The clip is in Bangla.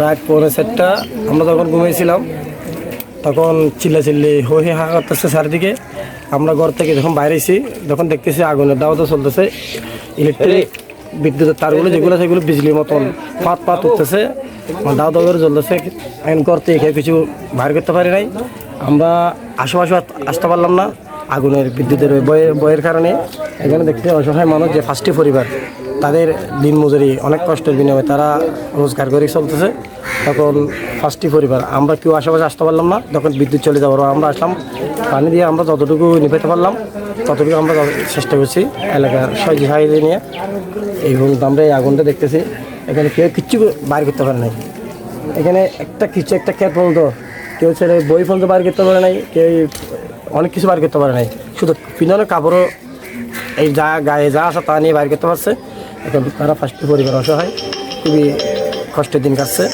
রাত পৌনে চারটা, আমরা যখন ঘুমিয়েছিলাম। তখন চিল্লা চিল্লি হই হা করতেছে চারিদিকে। আমরা ঘর থেকে যখন বাইরেছি তখন দেখতেছি আগুনের দাওয়াতও চলতেছে। ইলেকট্রিক বিদ্যুতের তারগুলো যেগুলো সেগুলো বিজলির মতন পাত পাত উঠতেছে। দাও দাও করে জ্বলতেছে। এখন ঘর থেকে কিছু বাইর করতে পারি নাই। আমরা আশেপাশে আসতে পারলাম না। আগুনের বিদ্যুতের বয়ের কারণে এখানে দেখতে অসহায় মানুষ যে ফার্স্টে পরিবার, তাদের দিন মজুরি অনেক কষ্টের বিনিময়ে তারা রোজগার করে চলতেছে। তখন ফার্স্টে পরিবার, আমরা কেউ আশেপাশে আসতে পারলাম না, তখন বিদ্যুৎ চলে যাওয়ার আমরা আসলাম। পানি দিয়ে আমরা যতটুকু নিভাতে পারলাম, ততটুকু আমরা চেষ্টা করছি এলাকার সহজে সাহায্য নিয়ে। এই পর্যন্ত আমরা এই আগুনটা দেখতেছি, এখানে কেউ কিচ্ছু বাইর করতে পারে নাই। এখানে একটা কিছু একটা ক্ষেত পর্যন্ত, কেউ ছেলে বই পর্যন্ত বার করতে পারে নাই, কেউ অনেক কিছু বার করতে পারে নাই। শুধু পিনের কাপড়ও এই যা গায়ে যা আছে তা নিয়ে বাইর করতে পারছে। এখন তারা ফার্স্ট পরিবার অসহায়, খুবই কষ্টের দিন কাটছে।